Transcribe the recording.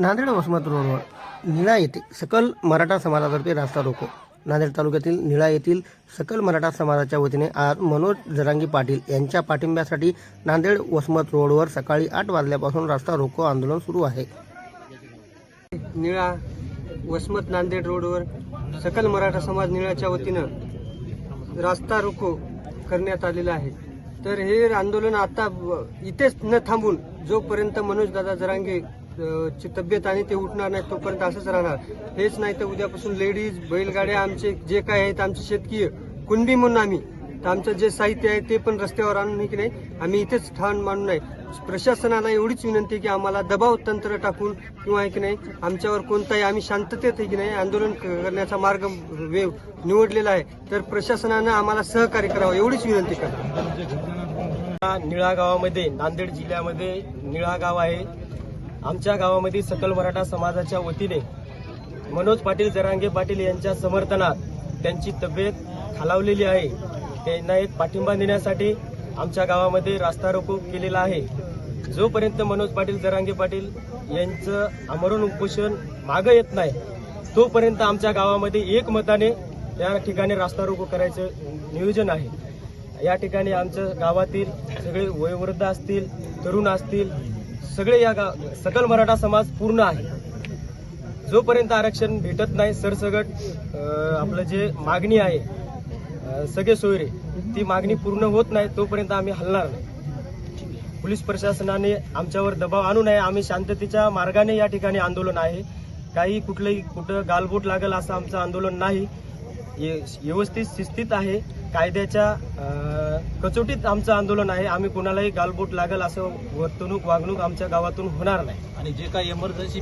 नांदेड वसमत रोडवर निळा येथे सकल मराठा समाजातर्फे रास्ता रोको. नांदेड तालुक्यातील निळा येथील सकल मराठा समाजाच्या वतीने आज मनोज जरांगी पाटील यांच्या पाठिंब्यासाठी नांदेड वसमत रोडवर सकाळी आठ वाजल्यापासून रास्ता रोको आंदोलन सुरू आहे. निळा वसमत नांदेड रोडवर सकल मराठा समाज निळाच्या वतीनं रास्ता रोको करण्यात आलेला आहे. तर हे आंदोलन आता इथेच न थांबून जोपर्यंत मनोज दादा जरांगे ची तब्येत आणि ते उठणार नाही तोपर्यंत असंच राहणार. हेच नाही तर उद्यापासून लेडीज बैलगाड्या आमचे जे काय आहेत आमचे शेतकीय कुणबी म्हणून आम्ही तर आमचं जे साहित्य आहे ते पण रस्त्यावर आणून की नाही आम्ही इथेच ठाण मानून नाही प्रशासनाला एवढीच विनंती की आम्हाला दबाव तंत्र टाकून किंवा आहे की नाही आमच्यावर कोणताही आम्ही शांततेत आहे की नाही आंदोलन करण्याचा मार्ग वे निवडलेला आहे. तर प्रशासनानं आम्हाला सहकार्य करावं एवढीच विनंती करा निळा गावामध्ये नांदेड जिल्ह्यामध्ये निळा गाव आहे. आमच्या गावामध्ये सकल मराठा समाजाच्या वतीने मनोज पाटील जरांगे पाटील यांच्या समर्थनात त्यांची तब्येत खालावलेली आहे. त्यांना एक पाठिंबा देण्यासाठी आमच्या गावामध्ये रास्ता रोको केलेला आहे. जोपर्यंत मनोज पाटील जरांगे पाटील यांचं आमरण उपोषण मागं येत नाही तोपर्यंत आमच्या गावामध्ये एकमताने या ठिकाणी रास्ता रोको करायचं नियोजन आहे. या ठिकाणी आमच्या गावातील सगळे वयोवृद्ध असतील तरुण असतील सगळे या गाव सकल मराठा समाज पूर्ण आहे. जोपर्यंत आरक्षण भेटत नाही सरसगट आपलं जे मागणी आहे सगळे सोयरे ती मागणी पूर्ण होत नाही तोपर्यंत आम्ही हलणार नाही. पोलीस प्रशासनाने आमच्यावर दबाव आणू नये. आम्ही शांततेच्या मार्गाने या ठिकाणी आंदोलन आहे. काही कुठलंही कुठं गालबोट लागेल असं आमचं आंदोलन नाही. व्यवस्थित शिस्तीत आहे. कायद्याच्या कचोटीत आमचं आंदोलन आहे. आम्ही कुणालाही गालबोट लागेल असं वर्तणूक वागणूक आमच्या गावातून होणार नाही. आणि जे काही इमर्जन्सी